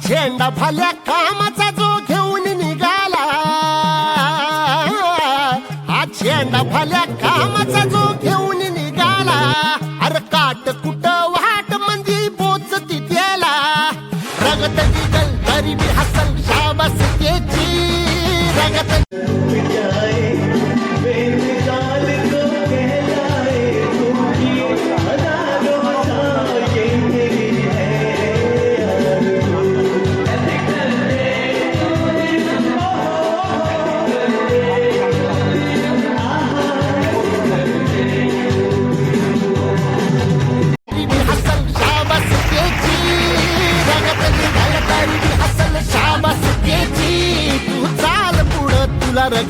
झेंडा फाल्या कामाचा जो घेऊन निघाला. हा झेंडा फाल्या कामाचा जो घेऊन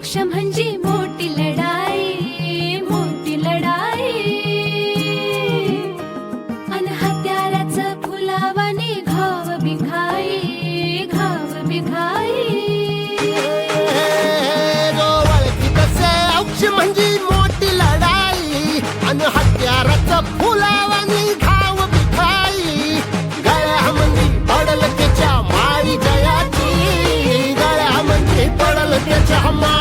मोक्ष म्हणजे मोठी लढाई मोठी लढाई. अन हत्याराचं फुलावाने घाव बिघाई घाव बिघाई. ओळखी म्हणजे मोठी लढाई. आणि हत्याराचं फुलावानी घाव बिघाई. गळ्या म्हणजे पडल त्याच्या माळी जयाची. म्हणजे पडल त्याच्या माळी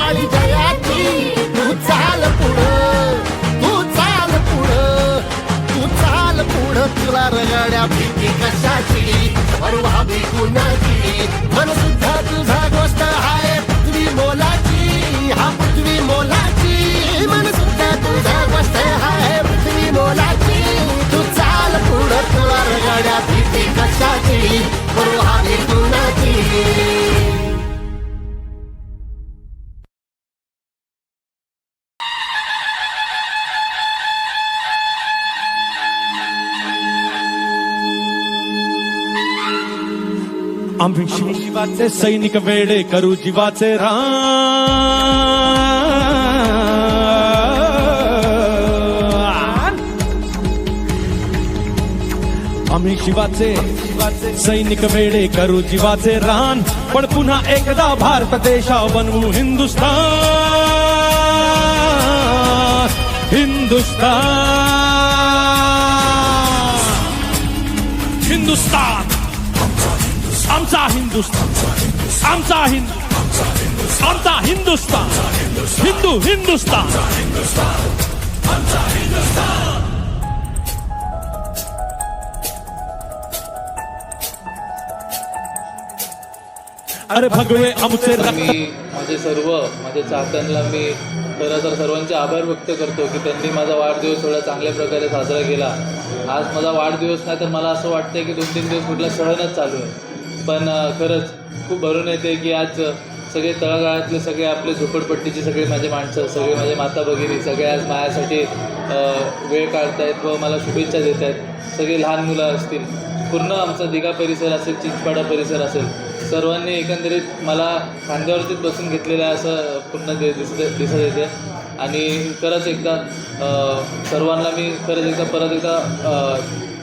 रगड्या भीती कशाची? परवा भी कुणाची? मन सुद्धा तुझा गोष्ट आहे. आम्ही शिवाचे सैनिक वेडे करू जीवाचे राम आम्ही शिवाचे सैनिक वेडे करू जीवाचे रान. पण पुन्हा एकदा भारत देशा बनवू हिंदुस्तान हिंदुस्तान हिंदुस्तान आमचा हिंदुस्तान आमचा हिंदू आमचा हिंदुस्तान हिंदू हिंदुस्तान. अरे भगवे आमचे रक्त मी माझे सर्व माझ्या चाहत्यांना मी खरं तर सर्वांचे आभार व्यक्त करतो की त्यांनी माझा वाढदिवस थोडा चांगल्या प्रकारे साजरा केला. आज माझा वाढदिवस नाही तर मला असं वाटतंय की दोन तीन दिवस कुठला सणच चालू आहे. पण खरंच खूप भरून येते की आज सगळे तळागाळातले सगळे आपले झोपडपट्टीचे सगळे माझे माणसं सगळे माझे माता भगिनी सगळे आज माझ्यासाठी वेळ वेळ काढतायत व मला शुभेच्छा देत आहेत सगळे लहान मुलं असतील. पूर्ण आमचा दिघा परिसर असेल चिंचपाडा परिसर असेल सर्वांनी एकंदरीत मला खांद्यावरतीच बसून घेतलेलं आहे असं पूर्ण दे दिसत दिसत येते. आणि खरंच एकदा सर्वांना मी खरंच एकदा परत एकदा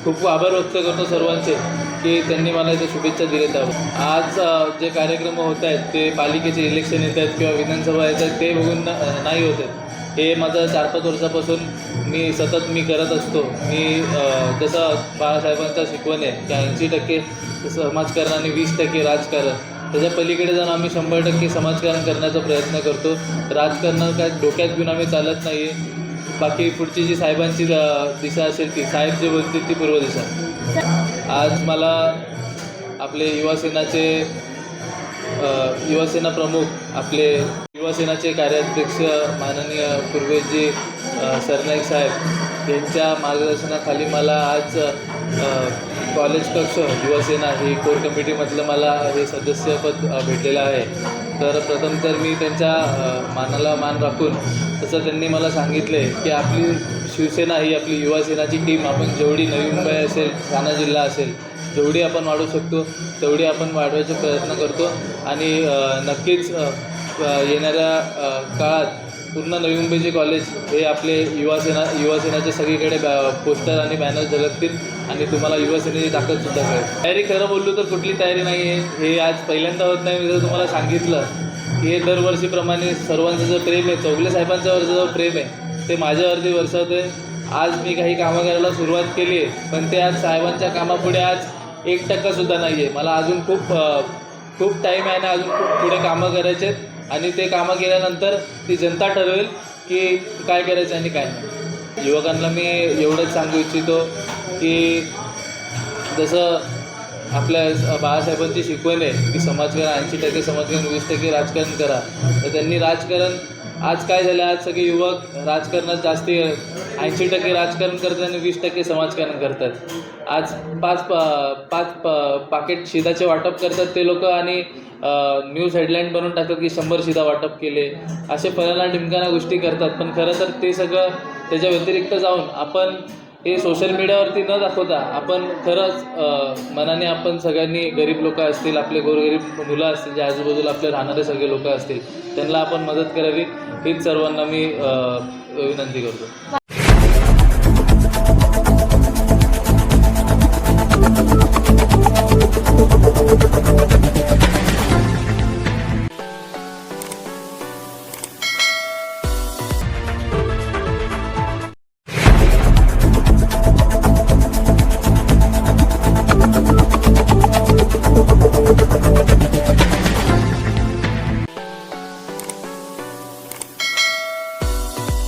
खूप आभार व्यक्त करतो सर्वांचे. की त्यांनी मला इथे शुभेच्छा दिल्या त्यावर आज जे कार्यक्रम होत आहेत ते पालिकेचे इलेक्शन येत आहेत किंवा विधानसभा येत आहेत ते बघून नाही होत आहेत. हे माझं चार पाच वर्षापासून मी सतत मी करत असतो. मी जसं बाळासाहेबांचा शिकवण आहे की ऐंशी टक्के समाजकारण आणि वीस टक्के राजकारण त्याच्या पलीकडे जाऊन आम्ही शंभर टक्के समाजकारण करण्याचा प्रयत्न करतो. राजकारण काय डोक्यात घेऊन आम्ही चालत नाही आहे बाकी पुढची जी साहेबांची दिशा असेल ती साहेब जे बोलतील ती पूर्व दिशा. आज मला आपले युवासेनाचे युवासेना प्रमुख आपले युवासेनाचे कार्याध्यक्ष माननीय पूर्वेजी सरनाईक साहेब यांच्या मार्गदर्शनाखाली मला आज कॉलेज कक्ष युवासेना ही कोर कमिटीमधलं मला हे सदस्यपद भेटलेलं आहे. तर प्रथम तर मी त्यांच्या मानाला मान राखून तसं त्यांनी मला सांगितले की आपली शिवसेना ही आपली युवासेनाची टीम आपण जेवढी नवी मुंबई असेल ठाणा जिल्हा असेल जेवढी आपण वाढवू शकतो तेवढी आपण वाढवायचा प्रयत्न करतो. आणि नक्कीच येणाऱ्या काळात पूर्ण नवी मुंबईचे कॉलेज हे आपले युवासेना युवासेनाचे सगळीकडे बॅ पोस्टर आणि बॅनर झलकतील आणि तुम्हाला युवासेनेची ताकदसुद्धा कळेल. तयारी खरं बोललो तर कुठली तयारी नाही आहे हे आज पहिल्यांदा होत नाही मी जर तुम्हाला सांगितलं की हे दरवर्षीप्रमाणे सर्वांचं जो प्रेम आहे चौगले साहेबांच्यावरचं जो प्रेम आहे ते माझ्यावरती आहे आज मी काही कामं करायला सुरुवात केली आहे पण ते आज साहेबांच्या कामापुढे आज एक टक्कासुद्धा नाही आहे मला अजून खूप खूप टाईम आहे ना अजून खूप पुढे कामं करायचे आहेत आणि ते कामं केल्यानंतर ती जनता ठरवेल की काय करायचं आणि काय नाही. युवकांना मी एवढंच सांगू इच्छितो की जसं आपल्या बाळासाहेबांची शिकवण आहे. की समाजकारण ऐंशी टक्के समाजकारण वीस टक्के राजकारण करा. तर त्यांनी राजकारण आज काय झालं? आज सगळे युवक राजकारणात जास्ती ऐंशी टक्के राजकारण करतात आणि वीस टक्के समाजकारण करतात. आज पाच पा पाच प- पाकिट शिदाचे वाटप करतात ते लोक आणि न्यूज हेडलाईन बनवून टाकतात की शंभर शिदा वाटप केले. असे फलाना टिमकाना गोष्टी करतात. पण खरं तर ते सगळं त्याच्या व्यतिरिक्त जाऊन आपण हे सोशल मीडियावरती न दाखवता आपण खरंच मनाने आपण सगळ्यांनी गरीब लोक असतील आपले गोरगरीब मुलं असतील जे आजूबाजूला आपले राहणारे सगळे लोक असतील त्यांना आपण मदत करावी. हीच सर्वांना मी विनंती करतो.